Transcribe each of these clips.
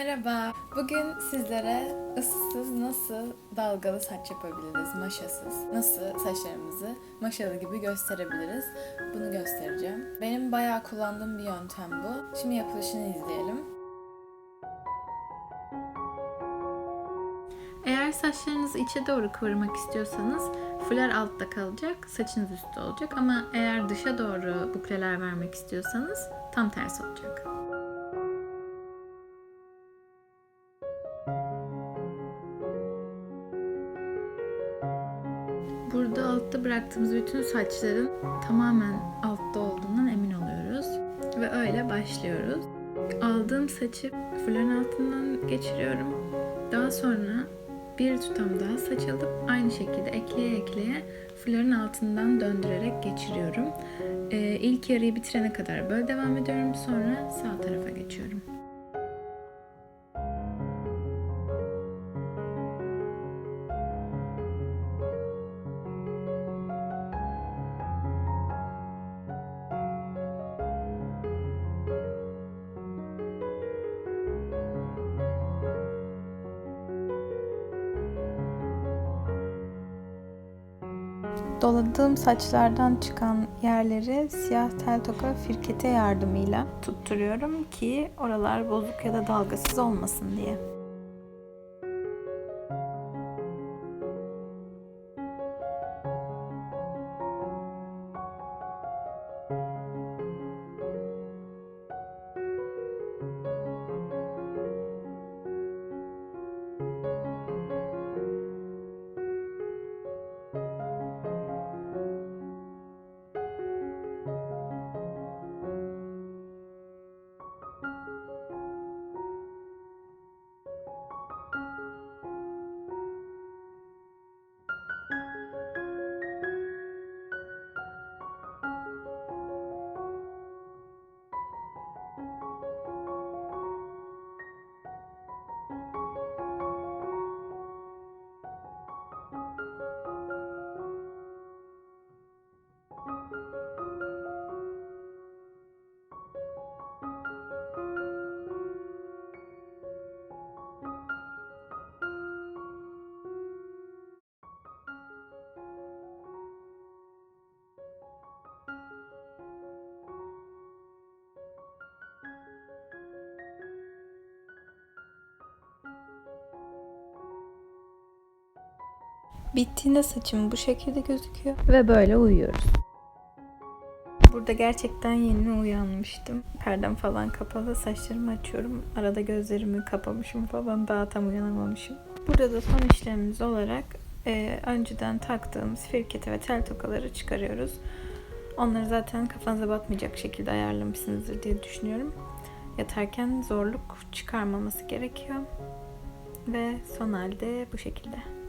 Merhaba. Bugün sizlere ıssız nasıl dalgalı saç yapabiliriz, maşasız. Nasıl saçlarımızı maşalı gibi gösterebiliriz. Bunu göstereceğim. Benim bayağı kullandığım bir yöntem bu. Şimdi yapılışını izleyelim. Eğer saçlarınızı içe doğru kıvırmak istiyorsanız fular altta kalacak, saçınız üstte olacak ama eğer dışa doğru bukleler vermek istiyorsanız tam tersi olacak. Burada altta bıraktığımız bütün saçların tamamen altta olduğundan emin oluyoruz ve öyle başlıyoruz. Aldığım saçı fuların altından geçiriyorum. Daha sonra bir tutam daha saç alıp aynı şekilde ekleye ekleye fuların altından döndürerek geçiriyorum. Ee, ilk yarıyı bitirene kadar böyle devam ediyorum. Sonra sağ tarafa geçiyorum. Doladığım saçlardan çıkan yerleri siyah tel toka firkete yardımıyla tutturuyorum ki oralar bozuk ya da dalgasız olmasın diye. Bittiğinde saçım bu şekilde gözüküyor ve böyle uyuyoruz. Burada gerçekten yeni uyanmıştım. Perdem falan kapalı, saçlarımı açıyorum. Arada gözlerimi kapamışım falan, daha tam uyanamamışım. Burada da son işlemimiz olarak e, önceden taktığımız firkete ve tel tokaları çıkarıyoruz. Onları zaten kafanıza batmayacak şekilde ayarlamışsınızdır diye düşünüyorum. Yatarken zorluk çıkarmaması gerekiyor. Ve son halde bu şekilde.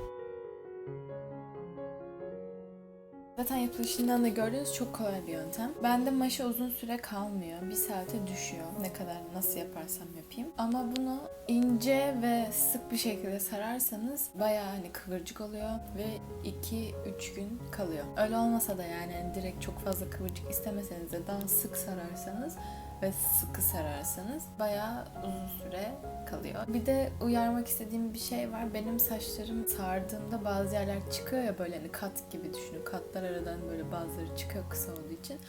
Zaten yapılışından da gördüğünüz çok kolay bir yöntem. Bende maşa uzun süre kalmıyor. Bir saate düşüyor. Ne kadar nasıl yaparsam yapayım. Ama bunu ince ve sık bir şekilde sararsanız bayağı hani kıvırcık oluyor ve 2-3 gün kalıyor. Öyle olmasa da yani hani direkt çok fazla kıvırcık istemeseniz de daha sık sararsanız ve sıkı sararsanız bayağı uzun süre kalıyor. Bir de uyarmak istediğim bir şey var. Benim saçlarım sardığımda bazı yerler çıkıyor ya böyle hani kat gibi düşünün. Katlar aradan böyle bazıları çıkıyor kısa olduğu için.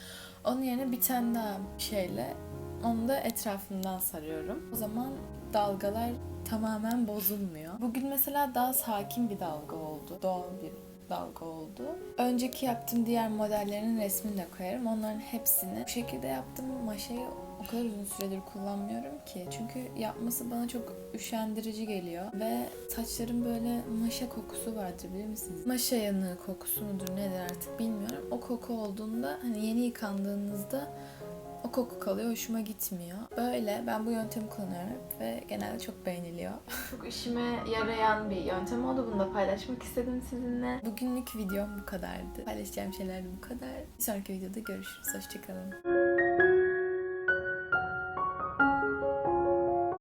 Onun yerine bir tane daha şeyle onu da etrafından sarıyorum. O zaman dalgalar tamamen bozulmuyor. Bugün mesela daha sakin bir dalga oldu. Doğal bir dalga oldu. Önceki yaptığım diğer modellerinin resmini de koyarım. Onların hepsini bu şekilde yaptım. Maşayı o kadar uzun süredir kullanmıyorum ki. Çünkü yapması bana çok üşendirici geliyor. Ve saçlarım böyle maşa kokusu vardır bilir misiniz? Maşa yanığı kokusu mudur nedir artık bilmiyorum. O koku olduğunda hani yeni yıkandığınızda o koku kalıyor. Hoşuma gitmiyor. Böyle ben bu yöntemi kullanıyorum ve genelde çok beğeniliyor. Çok işime yarayan bir yöntem oldu. Bunu da paylaşmak istedim sizinle. Bugünlük videom bu kadardı. Paylaşacağım şeyler de bu kadar. Bir sonraki videoda görüşürüz. Hoşçakalın.